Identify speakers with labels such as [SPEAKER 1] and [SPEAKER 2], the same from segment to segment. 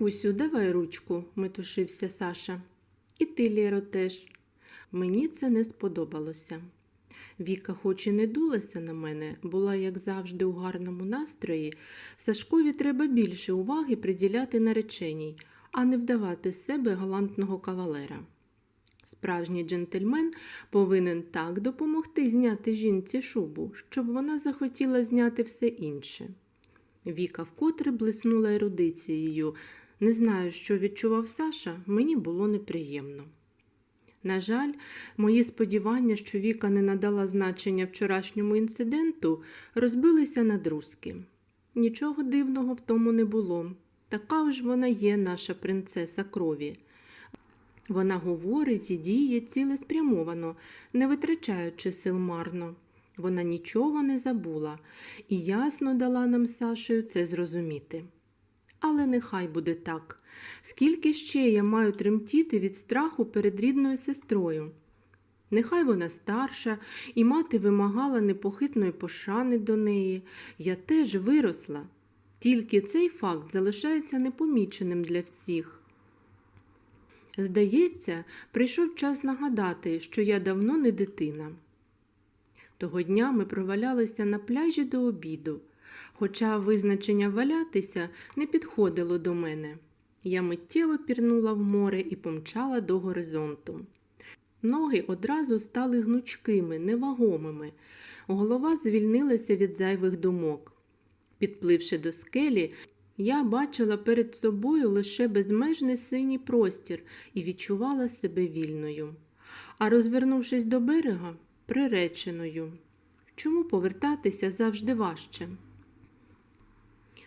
[SPEAKER 1] Вікусю, давай ручку, метушився Саша. І ти, Лєро, теж. Мені це не сподобалося. Віка, хоч і не дулася на мене, була, як завжди, у гарному настрої. Сашкові треба більше уваги приділяти нареченій, а не вдавати з себе галантного кавалера. Справжній джентльмен повинен так допомогти зняти жінці шубу, щоб вона захотіла зняти все інше. Віка вкотре блиснула ерудицією. Не знаю, що відчував Саша, мені було неприємно. На жаль, мої сподівання, що Віка не надала значення вчорашньому інциденту, розбилися на друзки. Нічого дивного в тому не було. Така ж вона є наша принцеса крові. Вона говорить і діє цілеспрямовано, не витрачаючи сил марно. Вона нічого не забула і ясно дала нам Сашею це зрозуміти. Але нехай буде так. Скільки ще я маю тремтіти від страху перед рідною сестрою? Нехай вона старша, і мати вимагала непохитної пошани до неї. Я теж виросла. Тільки цей факт залишається непоміченим для всіх. Здається, прийшов час нагадати, що я давно не дитина. Того дня ми провалялися на пляжі до обіду, хоча визначення валятися не підходило до мене. Я миттєво пірнула в море і помчала до горизонту. Ноги одразу стали гнучкими, невагомими. Голова звільнилася від зайвих думок. Підпливши до скелі, я бачила перед собою лише безмежний синій простір і відчувала себе вільною. А розвернувшись до берега, приреченою. Чому повертатися завжди важче?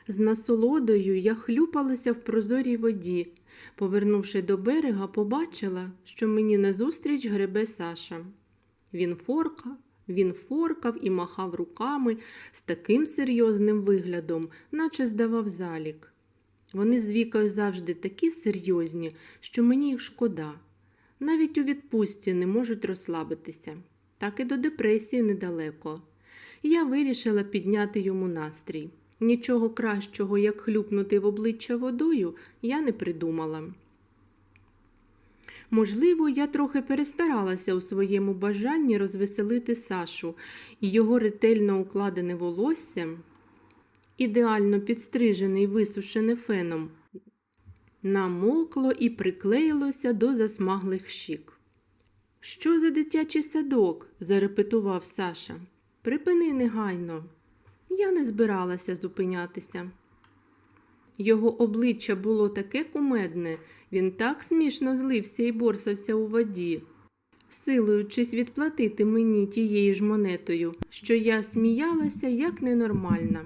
[SPEAKER 1] З насолодою я хлюпалася в прозорій воді. Повернувши до берега, побачила, що мені назустріч гребе Саша. Він форкав, він форкав і махав руками з таким серйозним виглядом, наче здавав залік. Вони з вікою завжди такі серйозні, що мені їх шкода. Навіть у відпустці не можуть розслабитися, так і до депресії недалеко. Я вирішила підняти йому настрій. Нічого кращого, як хлюпнути в обличчя водою, я не придумала. Можливо, я трохи перестаралася у своєму бажанні розвеселити Сашу, і його ретельно укладене волосся, ідеально підстрижене і висушене феном, намокло і приклеїлося до засмаглих щік. Що за дитячий садок? зарепетував Саша. Припини негайно. Я не збиралася зупинятися. Його обличчя було таке кумедне, він так смішно злився і борсався у воді, силуючись відплатити мені тією ж монетою, що я сміялася як ненормальна.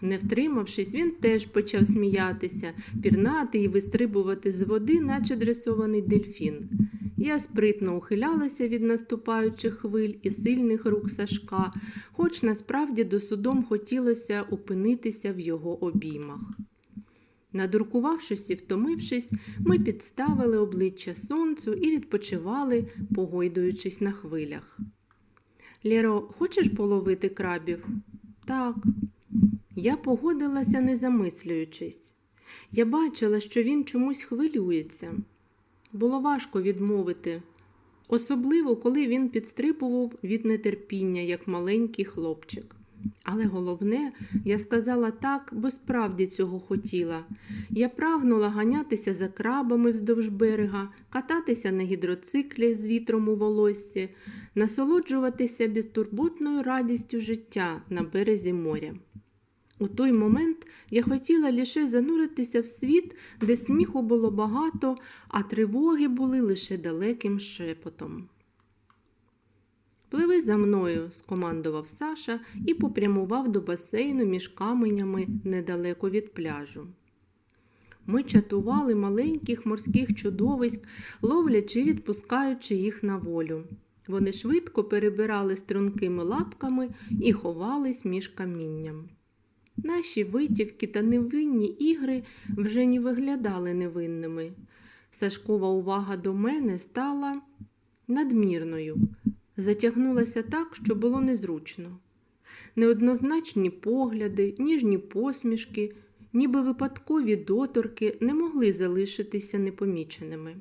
[SPEAKER 1] Не втримавшись, він теж почав сміятися, пірнати і вистрибувати з води, наче дресований дельфін. Я спритно ухилялася від наступаючих хвиль і сильних рук Сашка, хоч насправді до судом хотілося опинитися в його обіймах. Надуркувавшись і втомившись, ми підставили обличчя сонцю і відпочивали, погойдуючись на хвилях. Лєро, хочеш половити крабів? Так. Я погодилася, не замислюючись. Я бачила, що він чомусь хвилюється. Було важко відмовити, особливо, коли він підстрибував від нетерпіння, як маленький хлопчик. Але головне, я сказала так, бо справді цього хотіла. Я прагнула ганятися за крабами вздовж берега, кататися на гідроциклі з вітром у волоссі, насолоджуватися безтурботною радістю життя на березі моря. У той момент я хотіла лише зануритися в світ, де сміху було багато, а тривоги були лише далеким шепотом. Пливи за мною, скомандував Саша і попрямував до басейну між каменями недалеко від пляжу. Ми чатували маленьких морських чудовиськ, ловлячи, і відпускаючи їх на волю. Вони швидко перебирали стрункими лапками і ховались між камінням. Наші витівки та невинні ігри вже не виглядали невинними. Сашкова увага до мене стала надмірною, затягнулася так, що було незручно. Неоднозначні погляди, ніжні посмішки, ніби випадкові доторки не могли залишитися непоміченими.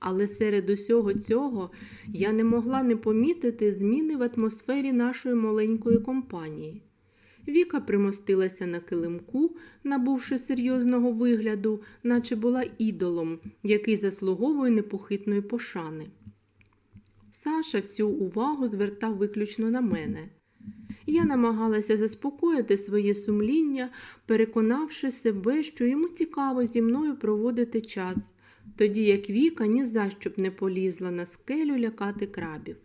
[SPEAKER 1] Але серед усього цього я не могла не помітити зміни в атмосфері нашої маленької компанії. Віка примостилася на килимку, набувши серйозного вигляду, наче була ідолом, який заслуговує непохитної пошани. Саша всю увагу звертав виключно на мене. Я намагалася заспокоїти своє сумління, переконавши себе, що йому цікаво зі мною проводити час, тоді як Віка ні за що б не полізла на скелю лякати крабів.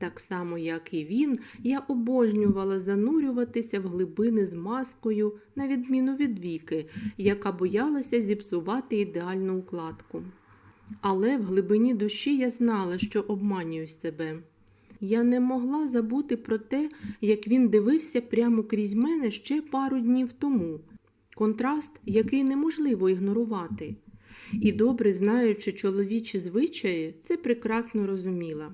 [SPEAKER 1] Так само, як і він, я обожнювала занурюватися в глибини з маскою, на відміну від віки, яка боялася зіпсувати ідеальну укладку. Але в глибині душі я знала, що обманюю себе. Я не могла забути про те, як він дивився прямо крізь мене ще пару днів тому. Контраст, який неможливо ігнорувати. І добре знаючи чоловічі звичаї, це прекрасно розуміла.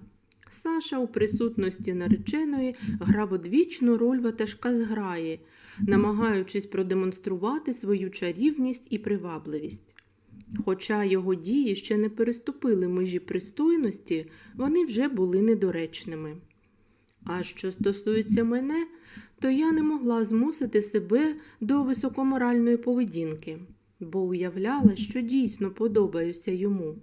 [SPEAKER 1] Саша у присутності нареченої грав одвічну роль ватажка зграї, намагаючись продемонструвати свою чарівність і привабливість. Хоча його дії ще не переступили межі пристойності, вони вже були недоречними. А що стосується мене, то я не могла змусити себе до високоморальної поведінки, бо уявляла, що дійсно подобаюся йому.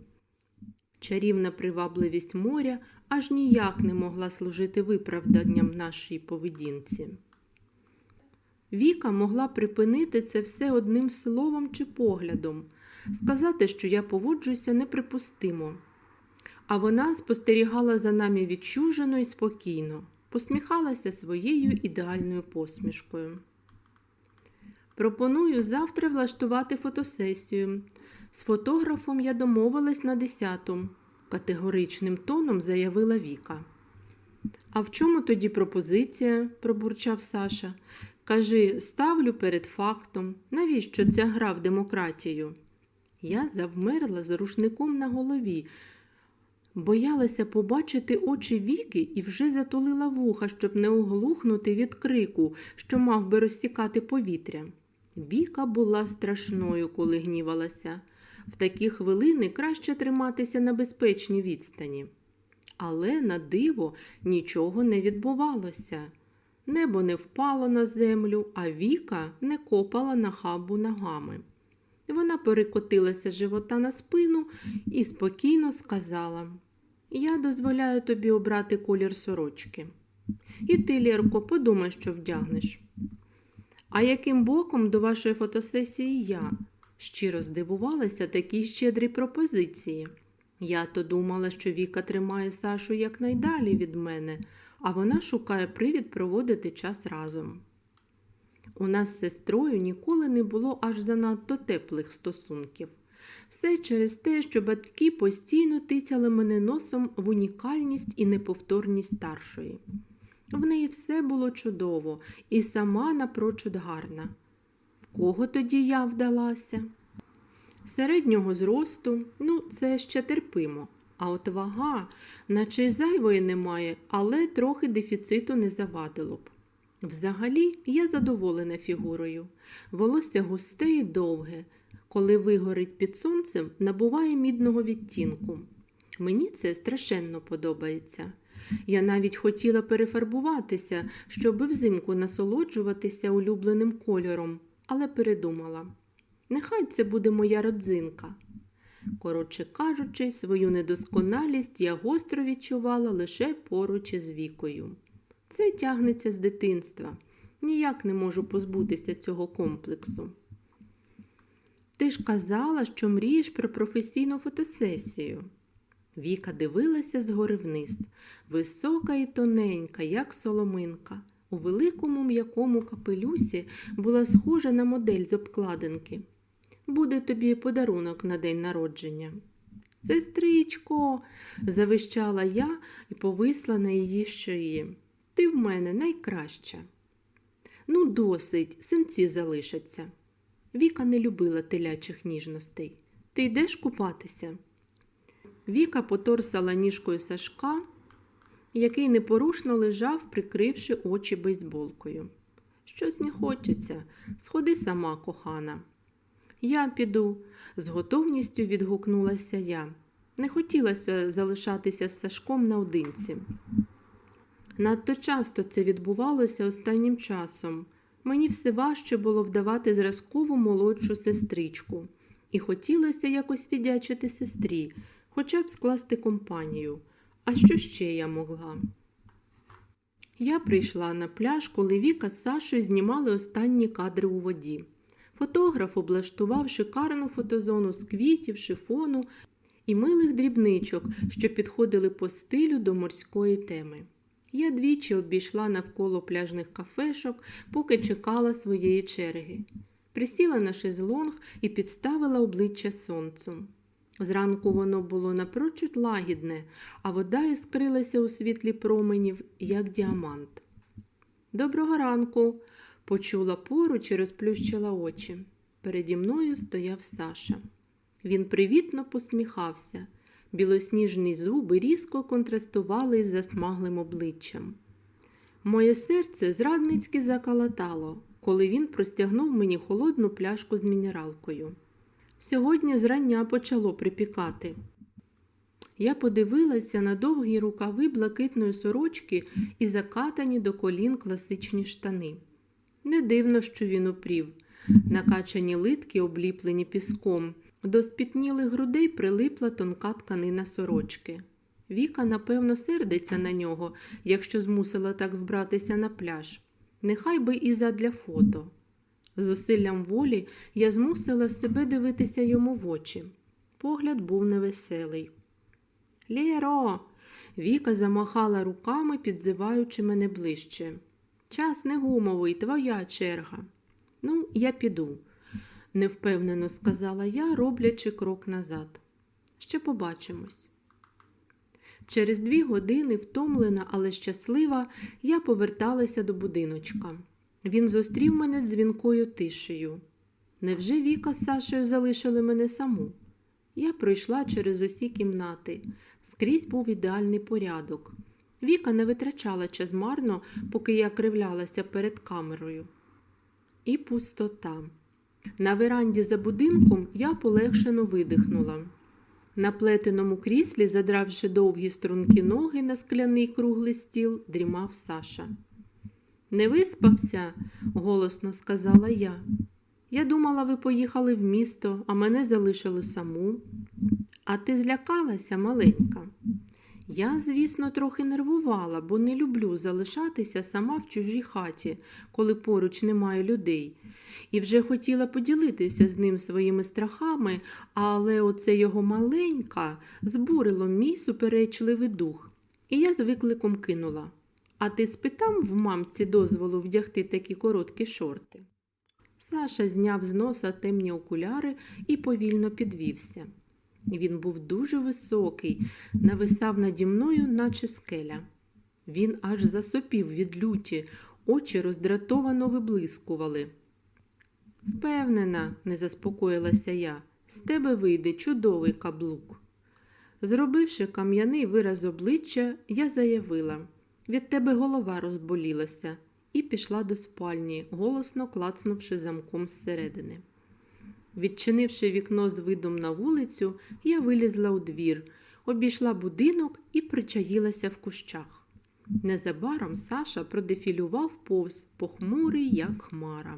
[SPEAKER 1] Чарівна привабливість моря аж ніяк не могла служити виправданням нашій поведінці. Віка могла припинити це все одним словом чи поглядом, сказати, що я поводжуся неприпустимо. А вона спостерігала за нами відчужено і спокійно, посміхалася своєю ідеальною посмішкою. Пропоную завтра влаштувати фотосесію. З фотографом я домовилась на десяту, категоричним тоном заявила Віка. А в чому тоді пропозиція? пробурчав Саша. Кажи, ставлю перед фактом, навіщо ця гра в демократію? Я завмерла з рушником на голові, боялася побачити очі віки і вже затулила вуха, щоб не оглухнути від крику, що мав би розсікати повітря. Віка була страшною, коли гнівалася. В такі хвилини краще триматися на безпечній відстані. Але на диво нічого не відбувалося. Небо не впало на землю, а Віка не копала на хабу ногами. Вона перекотилася живота на спину і спокійно сказала: Я дозволяю тобі обрати колір сорочки. І ти, Лєрко, подумай, що вдягнеш. А яким боком до вашої фотосесії я? Щиро здивувалася такій щедрій пропозиції. Я то думала, що Віка тримає Сашу якнайдалі від мене, а вона шукає привід проводити час разом. У нас з сестрою ніколи не було аж занадто теплих стосунків. Все через те, що батьки постійно тицяли мене носом в унікальність і неповторність старшої. В неї все було чудово і сама напрочуд гарна. Кого тоді я вдалася? Середнього зросту, ну, це ще терпимо. А от вага, наче й зайвої немає, але трохи дефіциту не завадило б. Взагалі, я задоволена фігурою. Волосся густе і довге, коли вигорить під сонцем, набуває мідного відтінку. Мені це страшенно подобається. Я навіть хотіла перефарбуватися, щоб взимку насолоджуватися улюбленим кольором, але передумала. Нехай це буде моя родзинка. Коротше кажучи, свою недосконалість я гостро відчувала лише поруч із вікою. Це тягнеться з дитинства. Ніяк не можу позбутися цього комплексу. Ти ж казала, що мрієш про професійну фотосесію. Віка дивилася згори вниз, висока і тоненька, як соломинка. У великому м'якому капелюсі була схожа на модель з обкладинки. Буде тобі подарунок на день народження. Сестричко, завищала я і повисла на її шиї. Ти в мене найкраща. Ну, досить, синці залишаться. Віка не любила телячих ніжностей. Ти йдеш купатися? Віка поторсала ніжкою Сашка, який непорушно лежав, прикривши очі бейсболкою. Щось не хочеться. Сходи сама, кохана. Я піду, з готовністю відгукнулася я. Не хотілося залишатися з Сашком наодинці. Надто часто це відбувалося останнім часом. Мені все важче було вдавати зразкову молодшу сестричку, і хотілося якось віддячити сестрі, хоча б скласти компанію. А що ще я могла? Я прийшла на пляж, коли Віка з Сашою знімали останні кадри у воді. Фотограф облаштував шикарну фотозону з квітів, шифону і милих дрібничок, що підходили по стилю до морської теми. Я двічі обійшла навколо пляжних кафешок, поки чекала своєї черги. Присіла на шезлонг і підставила обличчя сонцю. Зранку воно було напрочуд лагідне, а вода іскрилася у світлі променів, як діамант. Доброго ранку, почула поруч і розплющила очі. Переді мною стояв Саша. Він привітно посміхався. Білосніжні зуби різко контрастували із засмаглим обличчям. Моє серце зрадницьки закалатало, коли він простягнув мені холодну пляшку з мінералкою. Сьогодні зрання почало припікати. Я подивилася на довгі рукави блакитної сорочки і закатані до колін класичні штани. Не дивно, що він упрів. Накачані литки, обліплені піском, до спітнілих грудей прилипла тонка тканина сорочки. Віка, напевно, сердиться на нього, якщо змусила так вбратися на пляж. Нехай би і задля фото. Зусиллям волі я змусила себе дивитися йому в очі. Погляд був невеселий. Лєро. Віка замахала руками, підзиваючи мене ближче. Час не гумовий, твоя черга. Ну, я піду, невпевнено сказала я, роблячи крок назад. Ще побачимось. Через дві години, втомлена, але щаслива, я поверталася до будиночка. Він зустрів мене дзвінкою тишею. Невже Віка з Сашею залишили мене саму? Я пройшла через усі кімнати. Скрізь був ідеальний порядок. Віка не витрачала час марно, поки я кривлялася перед камерою. І пустота. На веранді за будинком я полегшено видихнула. На плетеному кріслі, задравши довгі струнки ноги на скляний круглий стіл, дрімав Саша. Не виспався, голосно сказала я. Я думала, ви поїхали в місто, а мене залишили саму. А ти злякалася, маленька. Я, звісно, трохи нервувала, бо не люблю залишатися сама в чужій хаті, коли поруч немає людей, і вже хотіла поділитися з ним своїми страхами, але оце його маленька збурило мій суперечливий дух, і я з викликом кинула. А ти спитав в мамці дозволу вдягти такі короткі шорти? Саша зняв з носа темні окуляри і повільно підвівся. Він був дуже високий, нависав наді мною, наче скеля. Він аж засопів від люті, очі роздратовано виблискували. Впевнена, не заспокоїлася я, з тебе вийде чудовий каблук. Зробивши кам'яний вираз обличчя, я заявила від тебе голова розболілася, і пішла до спальні, голосно клацнувши замком зсередини. Відчинивши вікно з видом на вулицю, я вилізла у двір, обійшла будинок і причаїлася в кущах. Незабаром Саша продефілював повз похмурий, як хмара.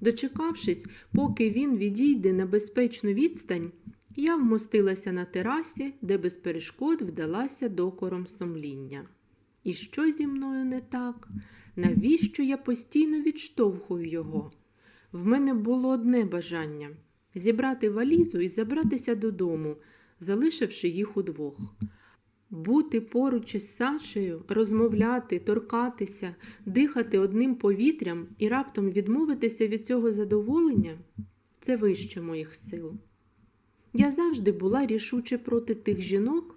[SPEAKER 1] Дочекавшись, поки він відійде на безпечну відстань, я вмостилася на терасі, де без перешкод вдалася докором сумління. І що зі мною не так? Навіщо я постійно відштовхую його? В мене було одне бажання зібрати валізу і забратися додому, залишивши їх удвох. Бути поруч із Сашею, розмовляти, торкатися, дихати одним повітрям і раптом відмовитися від цього задоволення це вище моїх сил. Я завжди була рішуче проти тих жінок,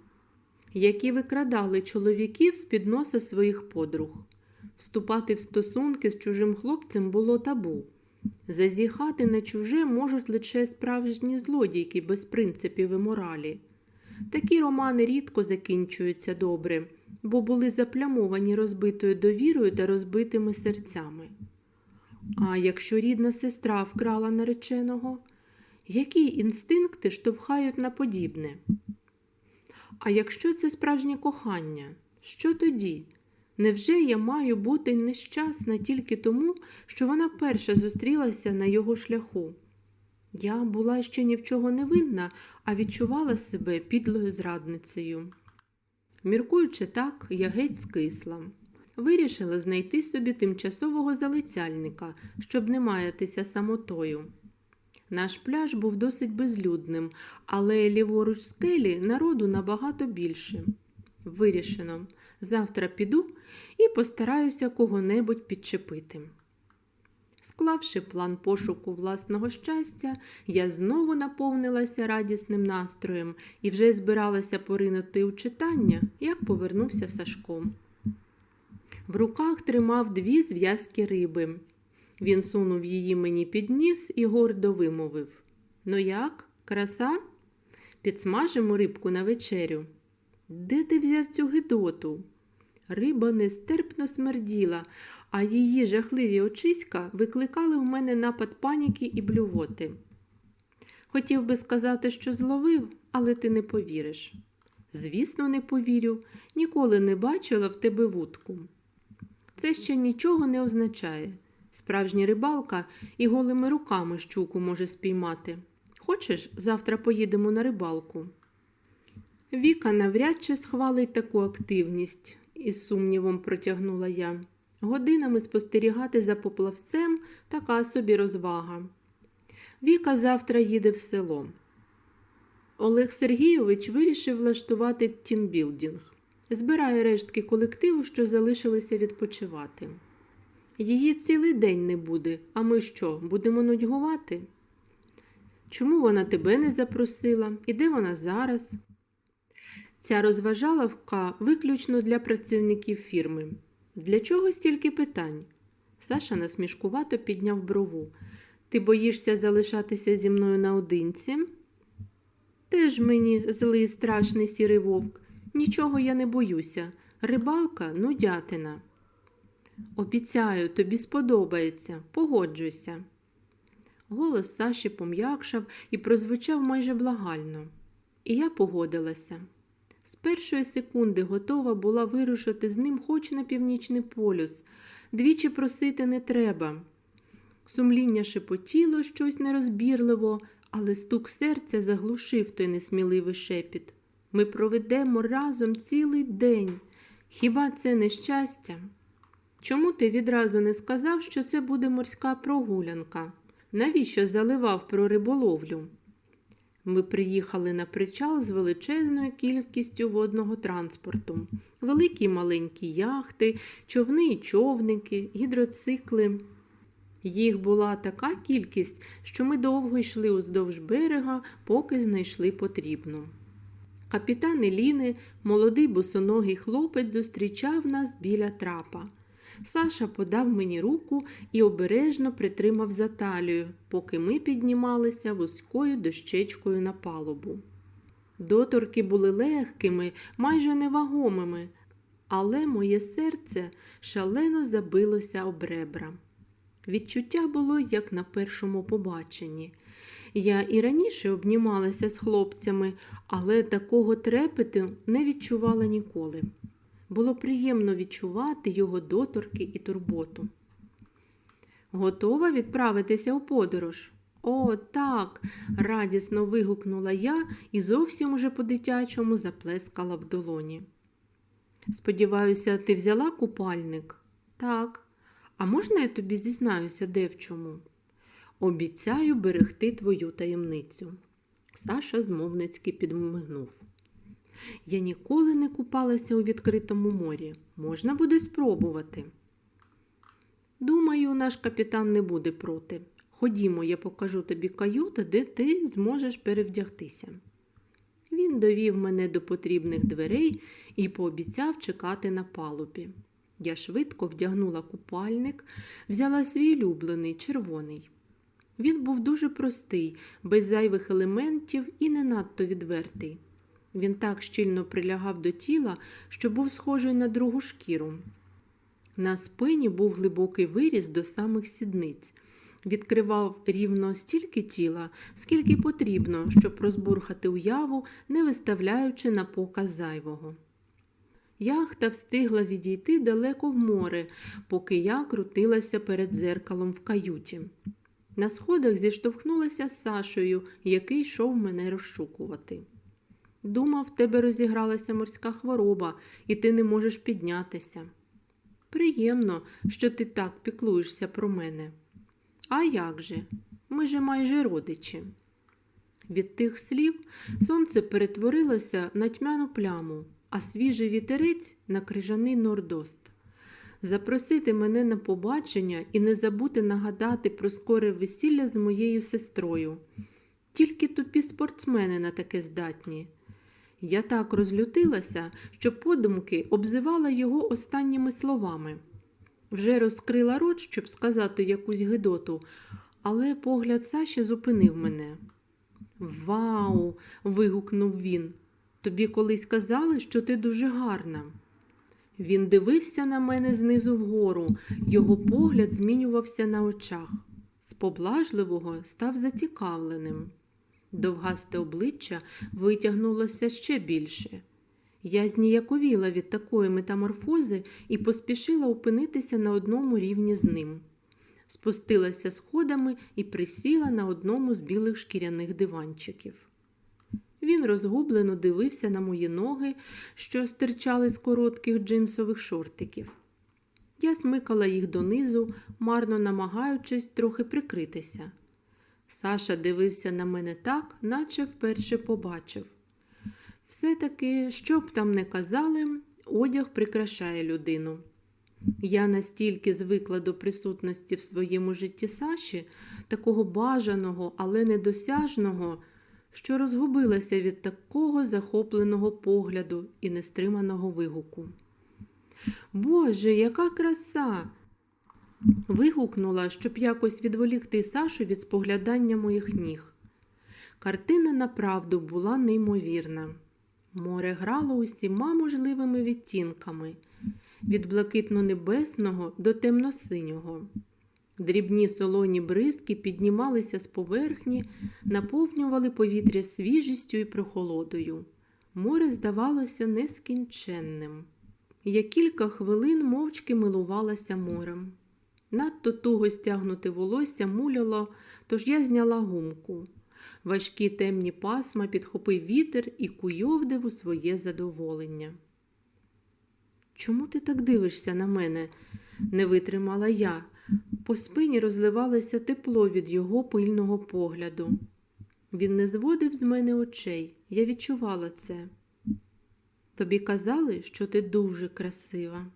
[SPEAKER 1] які викрадали чоловіків з під носа своїх подруг. Вступати в стосунки з чужим хлопцем було табу. Зазіхати на чуже можуть лише справжні злодійки без принципів і моралі. Такі романи рідко закінчуються добре, бо були заплямовані розбитою довірою та розбитими серцями. А якщо рідна сестра вкрала нареченого, які інстинкти штовхають на подібне? А якщо це справжнє кохання, що тоді? Невже я маю бути нещасна тільки тому, що вона перша зустрілася на його шляху? Я була ще ні в чого не винна, а відчувала себе підлою зрадницею. Міркуючи так, я геть скисла. Вирішила знайти собі тимчасового залицяльника, щоб не маятися самотою. Наш пляж був досить безлюдним, але ліворуч скелі народу набагато більше. Вирішено, завтра піду і постараюся кого-небудь підчепити. Склавши план пошуку власного щастя, я знову наповнилася радісним настроєм і вже збиралася поринути у читання, як повернувся Сашко. В руках тримав дві зв'язки риби. Він сунув її мені під ніс і гордо вимовив Ну як, краса? Підсмажимо рибку на вечерю. Де ти взяв цю гидоту? Риба нестерпно смерділа, а її жахливі очиська викликали в мене напад паніки і блювоти. Хотів би сказати, що зловив, але ти не повіриш. Звісно, не повірю, ніколи не бачила в тебе вудку. Це ще нічого не означає. Справжня рибалка і голими руками щуку може спіймати. Хочеш, завтра поїдемо на рибалку? Віка навряд чи схвалить таку активність, із сумнівом протягнула я. Годинами спостерігати за поплавцем така собі розвага. Віка завтра їде в село. Олег Сергійович вирішив влаштувати тімбілдінг. Збирає рештки колективу, що залишилися відпочивати. Її цілий день не буде, а ми що, будемо нудьгувати? Чому вона тебе не запросила? І де вона зараз? Ця розважаловка виключно для працівників фірми. Для чого стільки питань? Саша насмішкувато підняв брову. Ти боїшся залишатися зі мною наодинці? Теж мені злий страшний сірий вовк. Нічого я не боюся. Рибалка нудятина. Обіцяю, тобі сподобається, погоджуйся. Голос Саші пом'якшав і прозвучав майже благально. І я погодилася. З першої секунди готова була вирушити з ним хоч на північний полюс. Двічі просити не треба. Сумління шепотіло щось нерозбірливо, але стук серця заглушив той несміливий шепіт. Ми проведемо разом цілий день. Хіба це не щастя? Чому ти відразу не сказав, що це буде морська прогулянка? Навіщо заливав про риболовлю? Ми приїхали на причал з величезною кількістю водного транспорту, великі й маленькі яхти, човни й човники, гідроцикли. Їх була така кількість, що ми довго йшли уздовж берега, поки знайшли потрібну. Капітан Еліни, молодий босоногий хлопець, зустрічав нас біля трапа. Саша подав мені руку і обережно притримав за талію, поки ми піднімалися вузькою дощечкою на палубу. Доторки були легкими, майже невагомими, але моє серце шалено забилося об ребра. Відчуття було, як на першому побаченні. Я і раніше обнімалася з хлопцями, але такого трепету не відчувала ніколи. Було приємно відчувати його доторки і турботу. Готова відправитися у подорож? О, так. радісно вигукнула я і зовсім уже по-дитячому заплескала в долоні. Сподіваюся, ти взяла купальник? Так. А можна я тобі зізнаюся де в чому? Обіцяю берегти твою таємницю. Саша змовницьки підмигнув. Я ніколи не купалася у відкритому морі. Можна буде спробувати. Думаю, наш капітан не буде проти. Ходімо, я покажу тобі каюту, де ти зможеш перевдягтися. Він довів мене до потрібних дверей і пообіцяв чекати на палубі. Я швидко вдягнула купальник, взяла свій улюблений червоний. Він був дуже простий, без зайвих елементів і не надто відвертий. Він так щільно прилягав до тіла, що був схожий на другу шкіру. На спині був глибокий виріз до самих сідниць. Відкривав рівно стільки тіла, скільки потрібно, щоб розбурхати уяву, не виставляючи на показ зайвого. Яхта встигла відійти далеко в море, поки я крутилася перед дзеркалом в каюті. На сходах зіштовхнулася з Сашою, який йшов мене розшукувати. Думав, в тебе розігралася морська хвороба, і ти не можеш піднятися. Приємно, що ти так піклуєшся про мене. А як же? Ми же майже родичі. Від тих слів сонце перетворилося на тьмяну пляму, а свіжий вітерець на крижаний нордост. Запросити мене на побачення і не забути нагадати про скоре весілля з моєю сестрою. Тільки тупі спортсмени на таке здатні. Я так розлютилася, що подумки обзивала його останніми словами. Вже розкрила рот, щоб сказати якусь гидоту, але погляд Саші зупинив мене. Вау. вигукнув він. Тобі колись казали, що ти дуже гарна. Він дивився на мене знизу вгору, його погляд змінювався на очах. З поблажливого став зацікавленим. Довгасте обличчя витягнулося ще більше. Я зніяковіла від такої метаморфози і поспішила опинитися на одному рівні з ним. Спустилася сходами і присіла на одному з білих шкіряних диванчиків. Він розгублено дивився на мої ноги, що стирчали з коротких джинсових шортиків. Я смикала їх донизу, марно намагаючись трохи прикритися. Саша дивився на мене так, наче вперше побачив. Все-таки, що б там не казали, одяг прикрашає людину. Я настільки звикла до присутності в своєму житті Саші, такого бажаного, але недосяжного, що розгубилася від такого захопленого погляду і нестриманого вигуку. Боже, яка краса! Вигукнула, щоб якось відволікти Сашу від споглядання моїх ніг. Картина направду була неймовірна. Море грало усіма можливими відтінками від блакитно-небесного до темно-синього. Дрібні солоні бризки піднімалися з поверхні, наповнювали повітря свіжістю і прохолодою. Море здавалося нескінченним. Я кілька хвилин мовчки милувалася морем. Надто туго стягнуте волосся муляло, тож я зняла гумку. Важкі темні пасма підхопив вітер і куйовдив у своє задоволення. Чому ти так дивишся на мене? не витримала я. По спині розливалося тепло від його пильного погляду. Він не зводив з мене очей, я відчувала це. Тобі казали, що ти дуже красива.